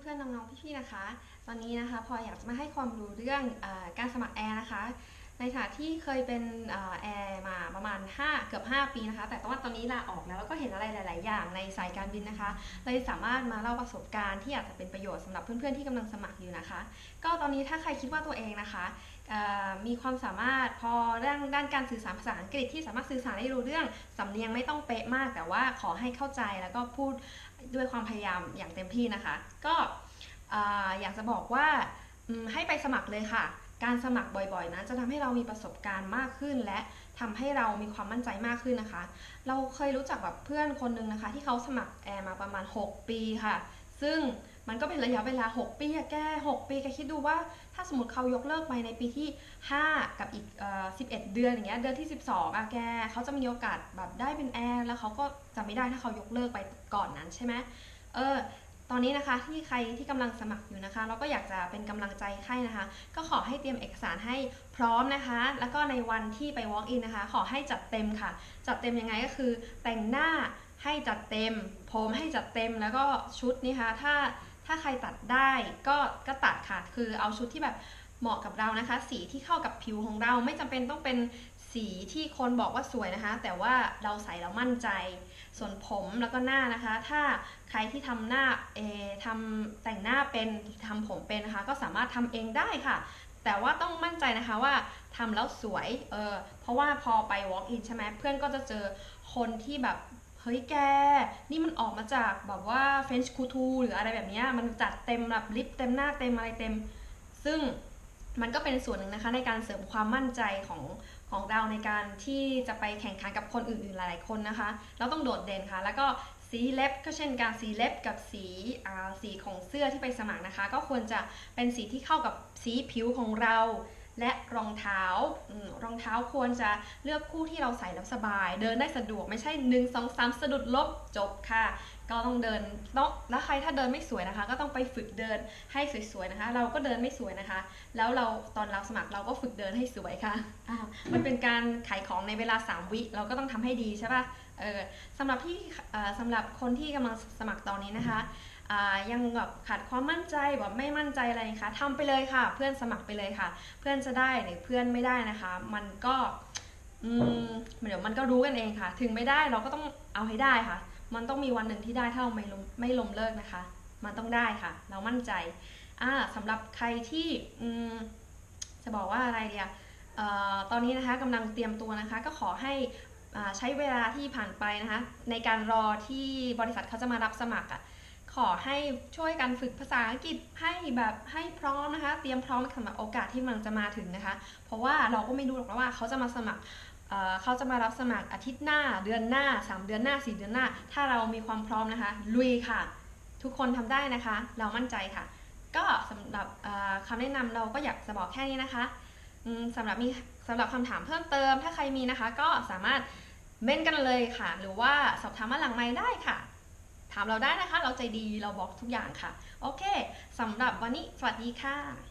เพื่อนๆน้องๆพี่ๆนะคะ ตอนนี้นะคะพออยากจะมาให้ความรู้เรื่องอการสมัครแอร์นะคะ ในฐานะที่เคยเป็นแอร์มาประมาณ 5 เกือบ 5 ปีนะคะ แต่ว่าตอนนี้ลาออกแล้วแล้วก็เห็นอะไรหลาย ๆ อย่างในสายการบินนะคะ เลยสามารถมาเล่าประสบการณ์ที่อาจจะเป็นประโยชน์สำหรับเพื่อน ๆ ที่กำลังสมัครอยู่นะคะ ก็ตอนนี้ถ้าใครคิดว่าตัวเองนะคะมีความสามารถพอเรื่องด้านการสื่อสารภาษาอังกฤษที่สามารถสื่อสารได้รู้เรื่องสำเนียงไม่ต้องเป๊ะมาก แต่ว่าขอให้เข้าใจแล้วก็พูดด้วยความพยายามอย่างเต็มที่นะคะ ก็เอ่อยากจะบอกว่าให้ไปสมัครเลยค่ะ การสมัครบ่อยๆ นั้นจะทำให้เรามีประสบการณ์มากขึ้น และทำให้เรามีความมั่นใจมากขึ้นนะคะ เราเคยรู้จักแบบเพื่อนคนหนึงนะคะ ที่เขาสมัครแอร์มาประมาณ 6 ปีค่ะ ซึ่งมันก็เป็นระยะเวลา 6 ปีอะแก 6 ปีแกคิดดูว่าถ้าสมมติเขายกเลิกไปในปีที่ 5 กับอีกเอ่อ11 เดือนอย่างเงี้ยเดือนที่ 12อะแกเขาจะมีโอกาสแบบได้เป็นแอร์แล้วเขาก็จะไม่ได้ถ้าเขายกเลิกไปก่อนนั้นใช่ไหมเออ ตอนนี้นะคะที่ใครที่กำลังสมัครอยู่นะคะ เราก็อยากจะเป็นกำลังใจให้นะคะ ก็ขอให้เตรียมเอกสารให้พร้อมนะคะ แล้วก็ในวันที่ไป walk in นะคะ ขอให้จัดเต็มค่ะ จัดเต็มยังไงก็คือ แต่งหน้าให้จัดเต็ม ผมให้จัดเต็มแล้วก็ชุดนี่คะถ้าถ้าใครตัดได้ก็ก็ตัดค่ะ คือเอาชุดที่แบบเหมาะกับเรานะคะ สีที่เข้ากับผิวของเราไม่จำเป็นต้องเป็น สีที่คนบอกว่าสวยนะคะ แต่ว่าเราใส่แล้วมั่นใจ ส่วนผมแล้วก็หน้านะคะ ถ้าใครที่ทำหน้าเอทำแต่งหน้าเป็นทำผมเป็นนะคะ ก็สามารถทำเองได้ค่ะ แต่ว่าต้องมั่นใจนะคะว่าทำแล้วสวยเออเพราะว่าพอไป walk in ใช่ไหมเพื่อนก็จะเจอคนที่แบบเฮ้ยแก นี่มันออกมาจากแบบว่า French couture หรืออะไรแบบนี้มันจัดเต็มแบบลิปเต็มหน้าเต็มอะไรเต็ม ซึ่ง มันก็เป็นส่วนหนึ่งนะคะในการเสริมความมั่นใจของของเราในการที่จะไปแข่งขันกับคนอื่นๆหลายๆคนนะคะ เราต้องโดดเด่นค่ะ แล้วก็สีเล็บก็เช่นการสีเล็บกับสีสีของเสื้อที่ไปสมัครนะคะ ก็ควรจะเป็นสีที่เข้ากับสีผิวของเรา และรองเท้าอมรองเท้าควรจะเลือกคู่ที่เราใส่แล้วสบาย เดินได้สะดวกไม่ใช่1 2 3สะดุดล้มจบค่ะ ก็ต้องเดินต้องแล้วใครถ้าเดินไม่สวยนะคะ ก็ต้องไปฝึกเดินให้สวยๆนะคะ เราก็เดินไม่สวยนะคะ แล้วเราตอนเราสมัครเราก็ฝึกเดินให้สวยค่ะอ้าวมันเป็นการขายของในเวลา 3 วิเราก็ต้องทำให้ดีใช่ปะเออสำหรับที่เอ่อสำหรับคนที่กำลังสมัครตอนนี้นะคะอ่า ยังแบบขาดความมั่นใจแบบไม่มั่นใจอะไรนะคะทำไปเลยค่ะ เพื่อนสมัครไปเลยค่ะ เพื่อนจะได้หรือเพื่อนไม่ได้นะคะ มันก็อืมเดี๋ยวมันก็รู้กันเองค่ะ ถึงไม่ได้เราก็ต้องเอาให้ได้ค่ะ มันต้องมีวันหนึ่งที่ได้ถ้าเราไม่ล้มไม่ล้มเลิกนะคะ มันต้องได้ค่ะ เรามั่นใจอ่าสำหรับใครที่อืมจะบอกว่าอะไรเดียออตอนนี้นะคะกำลังเตรียมตัวนะคะ ก็ขอให้อ่าใช้เวลาที่ผ่านไปนะคะ ในการรอที่บริษัทเขาจะมารับสมัครอะ ขอให้ช่วยกันฝึกภาษาอังกฤษให้แบบให้พร้อมนะคะ เตรียมพร้อมสำหรับโอกาสที่มันจะมาถึงนะคะ เพราะว่าเราก็ไม่รู้หรอกว่าเขาจะมาสมัครเเขาจะมารับสมัครอาทิตย์หน้า เดือนหน้า 3 เดือนหน้า 4 เดือนหน้า ถ้าเรามีความพร้อมนะคะ ลุยค่ะ ทุกคนทำได้นะคะ เรามั่นใจค่ะ ก็สำหรับเอ่อคำแนะนำเราก็อยากจะบอกแค่นี้นะคะอืมสำหรับมีสำหรับคำถามเพิ่มเติม ถ้าใครมีนะคะ ก็สามารถเม้นกันเลยค่ะ หรือว่าสอบถามมาหลังไมค์ได้ค่ะ ถามเราได้นะคะ เราใจดีเราบอกทุกอย่างค่ะ โอเคสำหรับวันนี้สวัสดีค่ะ